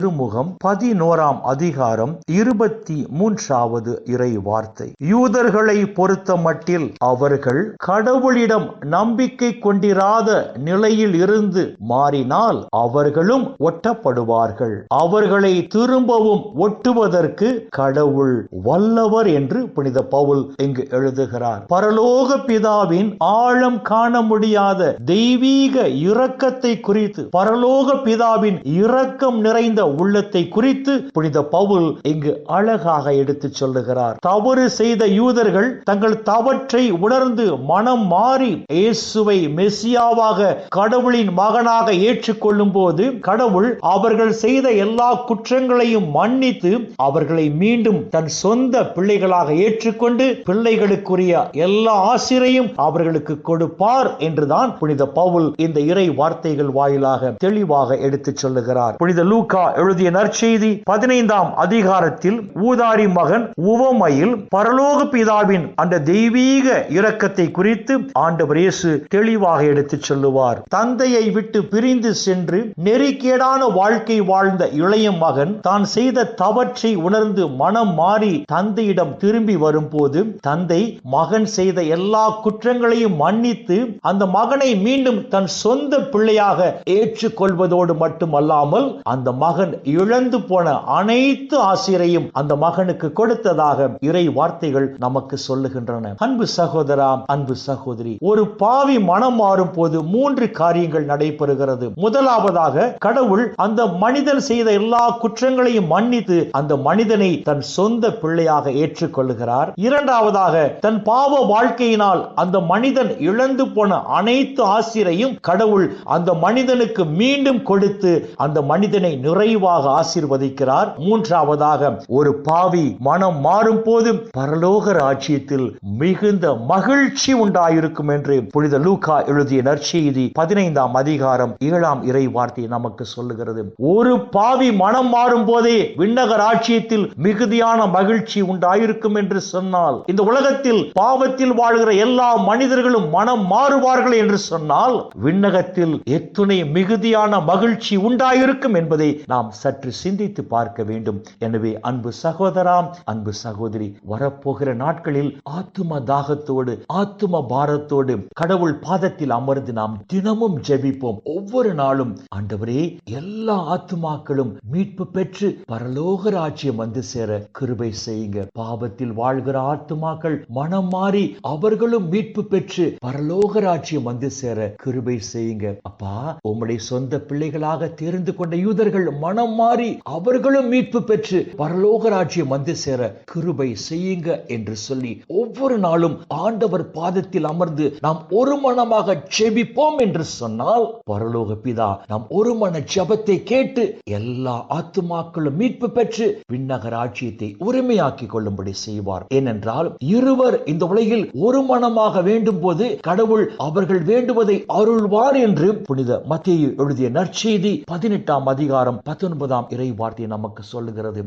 திருமுகம் பதினோராம் அதிகாரம் இருபத்தி மூன்றாவது இறை வார்த்தை. யூதர்களை பொறுத்த மட்டில் அவர்கள் கடவுளிடம் நம்பிக்கை கொண்டிராத நிலையில் இருந்து மாறினால் அவர்களும் ஒட்டப்படுவார்கள். அவர்களை திரும்பவும் ஒட்டுவதற்கு கடவுள் வல்லவர் என்று புனித பவுல் இங்கு எழுதுகிறார். பரலோக பிதாவின் ஆழம் காண முடியாத தெய்வீக இரக்கத்தை குறித்து பரலோக பிதாவின் இரக்கம் நிறைந்த உள்ளத்தை குறித்து புனித பவுல் இங்கு அழகாக எடுத்துச் சொல்லுகிறார். தவறு செய்த யூதர்கள் தங்கள் தவற்றை உணர்ந்து மனம் மாறி இயேசுவை மெசியாவாக கடவுளின் மகனாக ஏற்றுக்கொள்ளும் போது கடவுள் அவர்கள் செய்த எல்லா குற்றங்களையும் மன்னித்து அவர்களை மீண்டும் தன் சொந்த பிள்ளைகளாக ஏற்றுக்கொண்டு பிள்ளைகளுக்குரிய எல்லா ஆசிரையும் அவர்களுக்கு கொடுப்பார் என்றுதான் புனித பவுல் இந்த இறை வார்த்தைகள் வாயிலாக தெளிவாக எடுத்துச் சொல்லுகிறார். புனித லூகா எழுதிய நற்செய்தி பதினைந்தாம் அதிகாரத்தில் ஊதாரி மகன் உவமையில் பரலோக பிதாவின் அந்த தெய்வீக இரக்கத்தை குறித்து ஆண்டவர் இயேசு தெளிவாக எடுத்துச் சொல்லுவார். தந்தையை விட்டு பிரிந்து சென்று நெறிக்கேடான வாழ்க்கை வாழ்ந்த இளைய மகன் தான் செய்த தவற்றை உணர்ந்து மனம் மாறி தந்தையிடம் திரும்பி வரும்போது தந்தை மகன் செய்த எல்லா குற்றங்களையும் மன்னித்து அந்த மகனை மீண்டும் தன் சொந்த பிள்ளையாக ஏற்றுக்கொள்வதோடு மட்டுமல்லாமல் அந்த மகன் இழந்து போன அனைத்து ஆசிரியையும் அந்த மகனுக்கு கொடுத்ததாக இறை வார்த்தைகள் நமக்கு சொல்லுகின்றன. அன்பு சகோதரா அன்பு சகோதரி ஒரு பாவி மனம் மாறும் போது மூன்று காரியங்கள் நடைபெறுகிறது. முதலாவதாக கடவுள் அந்த மனிதன் செய்த எல்லா குற்றங்களையும் மன்னித்து அந்த மனிதனை தன் சொந்த பிள்ளையாக ஏற்றுக்கொள்கிறார். இரண்டாவதாக தன் பாவ வாழ்க்கையினால் அந்த மனிதன் இழந்து போன அனைத்து ஆசிரையும் கடவுள் அந்த மனிதனுக்கு மீண்டும் கொடுத்து அந்த மனிதனை நிறைவாக ஆசிர்வதிக்கிறார். மூன்றாவதாக ஒரு பாவி மனம் மாறும் போது பரலோக ராஜ்யத்தில் மிகுந்த மகிழ்ச்சி உண்டாயிருக்கும் என்று புனித லூகா எழுதிய நற்செய்தி பதினைந்தாம் அதிகாரம் ஏழாம் இறை வார்த்தை நமக்கு சொல்லுகிறது. ஒரு பாவி மனம் மாறும் போதே விண்ணக ராஜ்யத்தில் மிகுதியான மகிழ்ச்சி உண்டாயிருக்கும் என்று சொன்னால் இந்த உலகத்தில் பாவத்தில் வாழ்கிற எல்லா மனிதர்களும் மனம் மாறுவார்கள் என்று சொன்னால் விண்ணகத்தில் எத்துணை மிகுதியான மகிழ்ச்சி உண்டாயிருக்கும் என்பதை நாம் நாம் சற்று சிந்தித்து பார்க்க வேண்டும். எனவே அன்பு சகோதராம் அன்பு சகோதரி வரப்போகிற நாட்களில் ஆத்தும தாகத்தோடு ஆத்தும பாரத்தோடு கடவுள் பாதத்தில் அமர்ந்து நாம் தினமும் ஜெபிப்போம். ஒவ்வொரு நாளும் ஆண்டவரே எல்லா ஆத்துமாக்களும் மீட்பு பெற்று பரலோக ராஜ்யம் வந்து சேர கிருபை செய்யுங்க. பாவத்தில் வாழ்கிற ஆத்துமாக்கள் மனம் மாறி அவர்களும் மீட்பு பெற்று பரலோக ராஜ்யம் வந்து சேர கிருபை செய்யுங்க. அப்பா உம்முடைய சொந்த பிள்ளைகளாக தேர்ந்து கொண்ட யூதர்கள் மனம் மாறி அவர்களும் மீட்பு பெற்று பரலோக ராஜ்யம் வந்து சேர கிருபை செய்யுங்க என்று சொல்லி ஒவ்வொரு நாளும் ஆண்டவர் பாதத்தில் அமர்ந்து நாம் ஒரு மனமாக செபிப்போம் என்று சொன்னால் பரலோக பிதா நாம் ஒரு மன ஜபத்தை கேட்டு எல்லா ஆத்துமாக்களும் மீட்பு பெற்று விண்ணக ராஜ்யத்தை உரிமையாக்கி கொள்ளும்படி செய்வார். ஏனென்றால் இருவர் இந்த உலகில் ஒரு மனமாக வேண்டும் போது கடவுள் அவர்கள் வேண்டுவதை அருள்வார் என்று புனித மத்திய எழுதிய நற்செய்தி பதினெட்டாம் அதிகாரம் பத்தொன்பதாம் இறை வார்த்தை நமக்கு சொல்லுகிறது.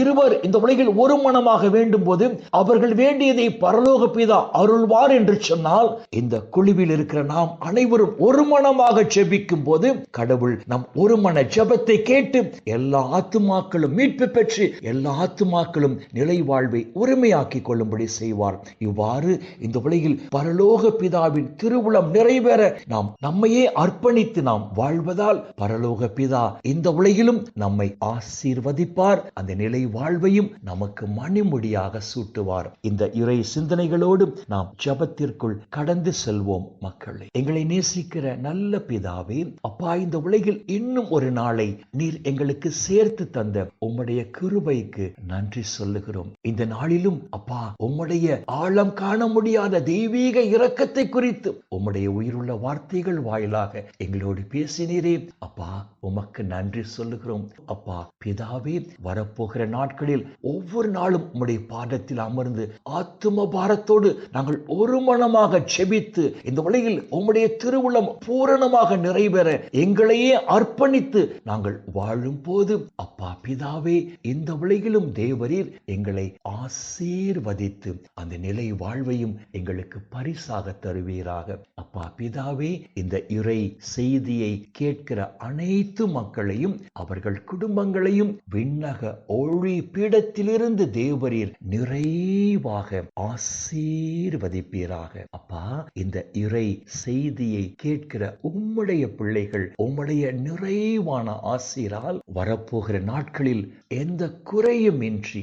இருவர் இந்த உலகில் ஒரு மனமாக வேண்டும் போது அவர்கள் வேண்டியதை பரலோக பிதா அருள்வார் என்று சொன்னால் இந்த குழுவில் இருக்கிற நாம் அனைவரும் ஒரு மனமாக ஜெபிக்கும் போது கடவுள் நம் ஒரு மன ஜெபத்தை கேட்டு எல்லா ஆத்துமாக்களும் மீட்பு பெற்று எல்லா ஆத்துமாக்களும் நிலை வாழ்வை உரிமையாக்கி கொள்ளும்படி செய்வார். இவ்வாறு இந்த உலகில் பரலோக பிதாவின் திருவுளம் நிறைவேற நாம் நம்மையே அர்ப்பணித்து நாம் வாழ்வதால் பரலோக பிதா இந்த உலகிலும் நம்மை ஆசீர்வதிப்பார். அந்த நிலை வாழ்வையும் நமக்கு மணிமுடியாக சூட்டுவார். இந்த இறை சிந்தனைகளோடு நாம் ஜபத்திற்குள் கடந்து செல்வோம் மக்களை. எங்களை நேசிக்கிற நல்ல பிதாவே அப்பா இந்த உலகில் இன்னும் ஒரு நாளை நீர் எங்களுக்கு சேர்த்து தந்த உம்முடைய கிருபைக்கு நன்றி சொல்லுகிறோம். இந்த நாளிலும் அப்பா உம்முடைய ஆழம் காண முடியாத தெய்வீக இரக்கத்தை குறித்து உம்முடைய உயிருள்ள வார்த்தைகள் வாயிலாக எங்களோடு பேசினீரே. அப்பா உமக்கு நன்றி சொல்லுகிறோம். இருக்கிறோம் அப்பா பிதாவே வரப்போகிற நாட்களில் ஒவ்வொரு நாளும் உம்முடைய பாடத்தில் அமர்ந்து ஆத்தும பாரத்தோடு நாங்கள் ஒரு மனமாக செபித்து இந்த உலகில் உம்முடைய திருவுளம் பூரணமாக நிறைவேற எங்களையே அர்ப்பணித்து நாங்கள் வாழும் போது அப்பா பிதாவே இந்த உலகிலும் தேவரீர் எங்களை ஆசீர்வதித்து அந்த நிலை வாழ்வையும் எங்களுக்கு பரிசாக தருவீராக. அப்பா பிதாவே இந்த இறை செய்தியை கேட்கிற அனைத்து மக்களையும் அவர்கள் குடும்பங்களையும் விண்ணக ஒளி பீடத்திலிருந்து தேவரீர் நிறைவாக ஆசீர்வதிப்பீராக. அப்பா இந்த இறை செய்தியை கேட்கிற உம்முடைய பிள்ளைகள் உம்முடைய நிறைவான ஆசீரால் வரப்போகிற நாட்களில் எந்த குறையும் இன்றி